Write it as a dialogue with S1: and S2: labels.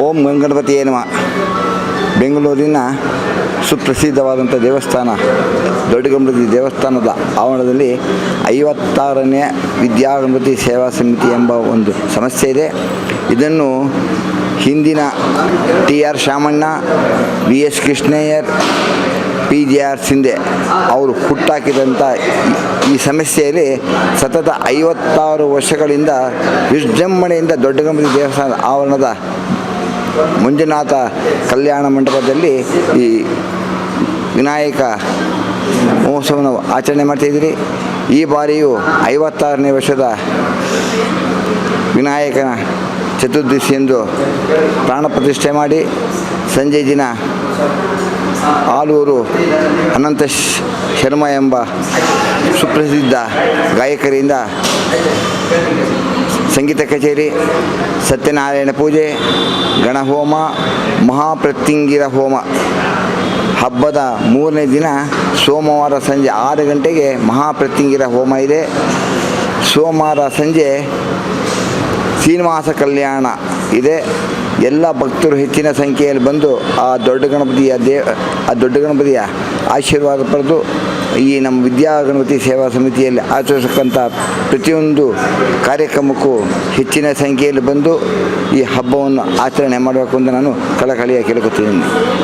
S1: ಓಂ ಗಣಪತಿ ನಮ. ಬೆಂಗಳೂರಿನ ಸುಪ್ರಸಿದ್ಧವಾದಂಥ ದೇವಸ್ಥಾನ, ದೊಡ್ಡಗಣಪತಿ ದೇವಸ್ಥಾನದ ಆವರಣದಲ್ಲಿ ಐವತ್ತಾರನೇ ವಿದ್ಯಾಗಣಪತಿ ಸೇವಾ ಸಮಿತಿ ಎಂಬ ಒಂದು ಸಮಸ್ಯೆ ಇದೆ. ಇದನ್ನು ಹಿಂದಿನ T R Shamanna V S Krishnaiyer P G R Sindhe ಅವರು ಹುಟ್ಟಾಕಿದಂಥ ಈ- ಸಮಸ್ಯೆಯಲ್ಲಿ ಸತತ ಐವತ್ತಾರು ವರ್ಷಗಳಿಂದ ವಿಜೃಂಭಣೆಯಿಂದ ದೊಡ್ಡಗಣಪತಿ ದೇವಸ್ಥಾನ ಆವರಣದ ಮಂಜುನಾಥ ಕಲ್ಯಾಣ ಮಂಟಪದಲ್ಲಿ ಈ ವಿನಾಯಕ ಮಹೋತ್ಸವವನ್ನು ಆಚರಣೆ ಮಾಡ್ತಾಯಿದ್ದೀರಿ ಈ ಬಾರಿಯೂ ಐವತ್ತಾರನೇ ವರ್ಷದ ವಿನಾಯಕನ ಚತುರ್ದಶಿಯಂದು ಪ್ರಾಣ ಪ್ರತಿಷ್ಠೆ ಮಾಡಿ ಸಂಜೆ ದಿನ ಆಲೂರು ಅನಂತ ಶರ್ಮ ಎಂಬ ಸುಪ್ರಸಿದ್ಧ ಗಾಯಕರಿಂದ ಸಂಗೀತ ಕಚೇರಿ, ಸತ್ಯನಾರಾಯಣ ಪೂಜೆ, ಗಣಹೋಮ ಮಹಾಪ್ರತ್ಯಂಗಿರ ಹೋಮ. ಹಬ್ಬದ ಮೂರನೇ ದಿನ ಸೋಮವಾರ ಸಂಜೆ ಆರು ಗಂಟೆಗೆ ಮಹಾಪ್ರತ್ಯಂಗಿರ ಹೋಮ ಇದೆ. ಸೋಮವಾರ ಸಂಜೆ ಶ್ರೀನಿವಾಸ ಕಲ್ಯಾಣ ಇದೆ. ಎಲ್ಲ ಭಕ್ತರು ಹೆಚ್ಚಿನ ಸಂಖ್ಯೆಯಲ್ಲಿ ಬಂದು ಆ ದೊಡ್ಡ ಗಣಪತಿಯ ದೇವ, ಆ ದೊಡ್ಡ ಗಣಪತಿಯ ಆಶೀರ್ವಾದ ಪಡೆದು ಈ ನಮ್ಮ ವಿದ್ಯಾ ಗಣಪತಿ ಸೇವಾ ಸಮಿತಿಯಲ್ಲಿ ಆಚರಿಸಕ್ಕಂಥ ಪ್ರತಿಯೊಂದು ಕಾರ್ಯಕ್ರಮಕ್ಕೂ ಹೆಚ್ಚಿನ ಸಂಖ್ಯೆಯಲ್ಲಿ ಬಂದು ಈ ಹಬ್ಬವನ್ನು ಆಚರಣೆ ಮಾಡಬೇಕು ಅಂತ ನಾನು ಕಳಕಳಿಯ ಕೇಳ್ಕೊತೀನಿ.